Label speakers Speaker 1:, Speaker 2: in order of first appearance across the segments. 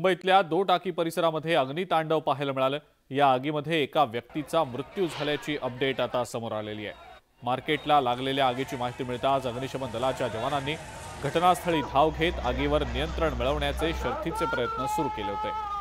Speaker 1: मुंबईतल्या दो टाकी परिसरामध्ये अग्नितांडव पाहायला मिळालं. या आगीमध्ये एका व्यक्तीचा मृत्यू झाल्याची अपडेट आता समोर आलेली आहे. मार्केटला लागलेल्या आगीची माहिती मिळताच अग्निशमन दलाच्या जवानांनी घटनास्थळी धाव घेत आगीवर नियंत्रण मिळवण्याचे शर्थीचे प्रयत्न सुरू केले होते.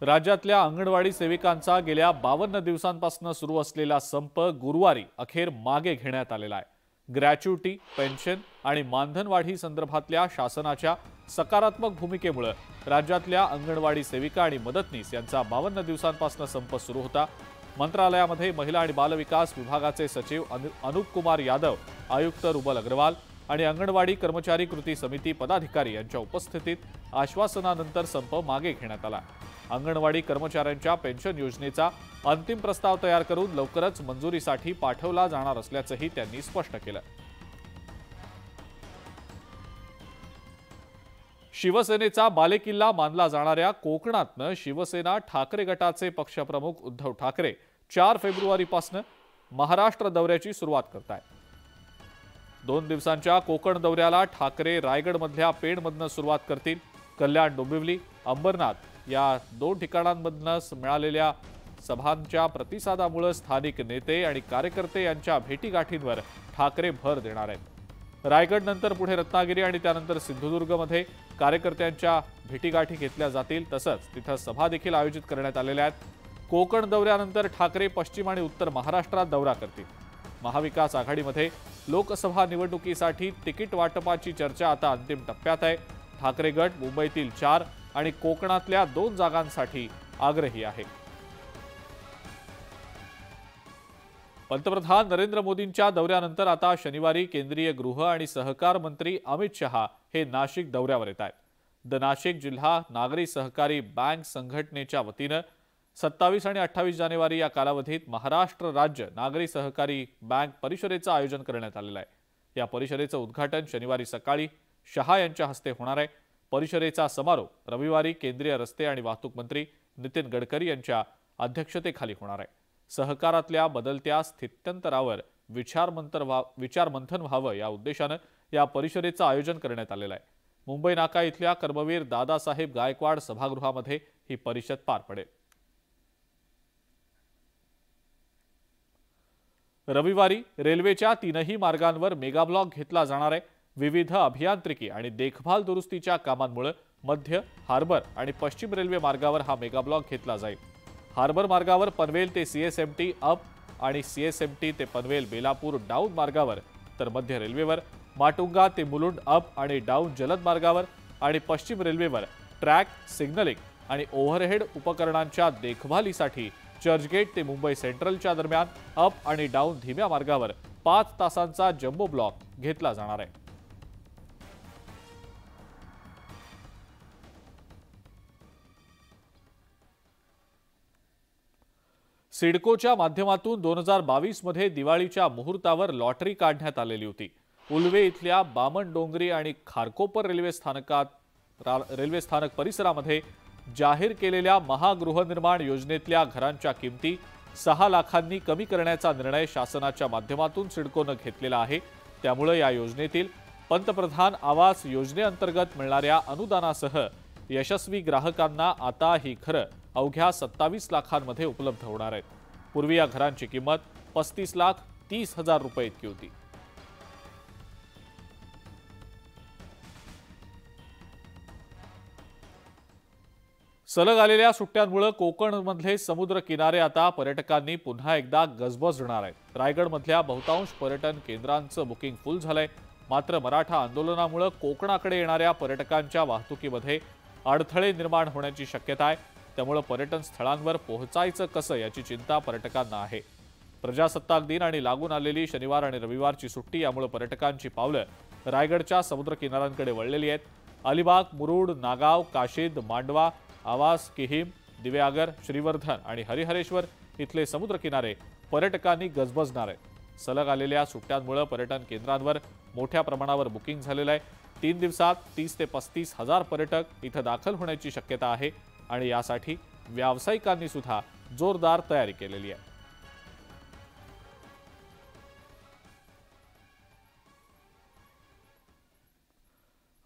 Speaker 1: राज्यातल्या अंगणवाडी सेविकांचा गेल्या बावन्न दिवसांपासून सुरू असलेला संप गुरुवारी अखेर मागे घेण्यात आलेला आहे. ग्रॅच्युटी पेन्शन आणि मानधनवाढी संदर्भातल्या शासनाच्या सकारात्मक भूमिकेमुळे राज्यातल्या अंगणवाडी सेविका आणि मदतनीस यांचा बावन्न दिवसांपासून संप सुरू होता. मंत्रालयामध्ये महिला आणि बालविकास विभागाचे सचिव अनु- अनुप कुमार यादव आयुक्त रुबल अग्रवाल आणि अंगणवाडी कर्मचारी कृती समिती पदाधिकारी यांच्या उपस्थितीत आश्वासनानंतर संप मागे घेण्यात आला. अंगणवाडी कर्मचाऱ्यांच्या पेन्शन योजनेचा अंतिम प्रस्ताव तयार करून लवकरच मंजुरीसाठी पाठवला जाणार असल्याचंही त्यांनी स्पष्ट केलं. शिवसेनेचा बालेकिल्ला मानला जाणाऱ्या कोकणातनं शिवसेना ठाकरे गटाचे पक्षप्रमुख उद्धव ठाकरे चार फेब्रुवारीपासून महाराष्ट्र दौऱ्याची सुरुवात करत आहेत दोन दिवसांच्या कोकण दौऱ्याला ठाकरे रायगडमधल्या पेणमधनं सुरुवात करतील कल्याण डोंबिवली अंबरनाथ या दोन ठिकाणांमधनंच मिळालेल्या सभांच्या प्रतिसादामुळे स्थानिक नेते आणि कार्यकर्ते यांच्या भेटीगाठींवर ठाकरे भर देणार आहेत. रायगडनंतर पुढे रत्नागिरी आणि त्यानंतर सिंधुदुर्गमध्ये कार्यकर्त्यांच्या भेटीगाठी घेतल्या जातील. तसंच तिथं सभा देखील आयोजित करण्यात आलेल्या आहेत. कोकण दौऱ्यानंतर ठाकरे पश्चिम आणि उत्तर महाराष्ट्रात दौरा करतील. महाविकास आघाडीमध्ये लोकसभा निवडणुकीसाठी तिकीट वाटपाची चर्चा आता अंतिम टप्प्यात आहे. ठाकरे गट मुंबईतील चार आणि कोकणातल्या दोन जागांसाठी आग्रही आहे. पंतप्रधान नरेंद्र मोदींच्या दौऱ्यानंतर आता शनिवारी केंद्रीय गृह आणि सहकार मंत्री अमित शहा हे नाशिक दौऱ्यावर येत आहेत. द नाशिक जिल्हा नागरी सहकारी बँक संघटनेच्या वतीनं सत्तावीस आणि अठ्ठावीस जानेवारी या कालावधीत महाराष्ट्र राज्य नागरी सहकारी बँक परिषदेचं आयोजन करण्यात आलेलं आहे. या परिषदेचं उद्घाटन शनिवारी सकाळी शहा यांच्या हस्ते होणार आहे. परिषदेचा समारोप रविवारी केंद्रीय रस्ते आणि वाहतूक मंत्री नितीन गडकरी यांच्या अध्यक्षतेखाली होणार आहे. सहकारातल्या बदलत्या स्थित्यंतरावर विचारमंतर व्हा विचारमंथन व्हावं या उद्देशानं या परिषदेचं आयोजन करण्यात आलेलं आहे. मुंबई नाका इथल्या कर्मवीर दादासाहेब गायकवाड सभागृहामध्ये ही परिषद पार पडेल. रविवारी रेल्वेच्या तीनही मार्गांवर मेगाब्लॉक घेतला जाणार आहे. विविध अभियांत्रिकी आणि देखभाल दुरुस्तीच्या कामांमुळे मध्य हार्बर आणि पश्चिम रेल्वे मार्गावर हा मेगाब्लॉक घेतला जाईल. हार्बर मार्गावर पनवेल ते सीएसएमटी अप आणि सीएसएमटी ते पनवेल बेलापूर डाऊन मार्गावर तर मध्य रेल्वेवर माटुंगा ते मुलुंड अप आणि डाऊन जलद मार्गावर आणि पश्चिम रेल्वेवर ट्रॅक सिग्नलिंग आणि ओव्हरहेड उपकरणांच्या देखभालीसाठी चर्चगेट ते मुंबई सेंट्रलच्या दरम्यान अप आणि डाऊन धीम्या मार्गावर पाच तासांचा जम्बो ब्लॉक घेतला जाणार आहे. सिडकोच्या माध्यमातून दोन हजार बावीसमध्ये दिवाळीच्या मुहूर्तावर लॉटरी काढण्यात आलेली होती. उल्वे इथल्या बामण डोंगरी आणि खारकोपर रेल्वे स्थानकात रा- रेल्वे स्थानक परिसरामध्ये जाहीर केलेल्या महागृहनिर्माण योजनेतल्या घरांच्या किमती सहा लाखांनी कमी करण्याचा निर्णय शासनाच्या माध्यमातून सिडकोनं घेतलेला आहे. त्यामुळे या योजनेतील पंतप्रधान आवास योजनेअंतर्गत मिळणाऱ्या अनुदानासह यशस्वी ग्राहकांना आता ही घरं अवघ्या सत्तावीस लाखांमध्ये उपलब्ध होणार आहेत. पूर्वी या घरांची किंमत पस्तीस लाख तीस हजार रुपये इतकी होती. सलग आलेल्या सुट्ट्यांमुळे कोकणमधले समुद्र किनारे आता पर्यटकांनी पुन्हा एकदा गजबजणार आहेत. रायगडमधल्या बहुतांश पर्यटन केंद्रांचं बुकिंग फुल झालंय. मात्र मराठा आंदोलनामुळे कोकणाकडे येणाऱ्या पर्यटकांच्या वाहतुकीमध्ये अडथळे निर्माण होण्याची शक्यता आहे. त्यामुळे पर्यटन स्थळांवर पोहोचायचं कसं याची चिंता पर्यटकांना आहे. प्रजासत्ताक दिन आणि लागून आलेली शनिवार आणि रविवारची सुट्टी यामुळे पर्यटकांची पावलं रायगडच्या समुद्र किनाऱ्यांकडे वळलेली आहेत. अलिबाग मुरुड नागाव काशीद मांडवा आवास किहीम दिव्यागर श्रीवर्धन आणि हरिहरेश्वर इथले समुद्रकिनारे पर्यटकांनी गजबजणार आहेत. सलग आलेल्या सुट्ट्यांमुळे पर्यटन केंद्रांवर मोठ्या प्रमाणावर बुकिंग झालेलं आहे. तीन दिवसात तीस ते पस्तीस हजार पर्यटक इथं दाखल होण्याची शक्यता आहे आणि यासाठी व्यावसायिकांनी सुद्धा जोरदार तयारी केलेली आहे.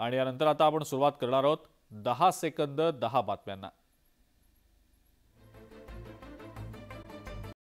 Speaker 1: आणि यानंतर आता आपण सुरुवात करणार आहोत दहा सेकंद दहा बातम्यांना.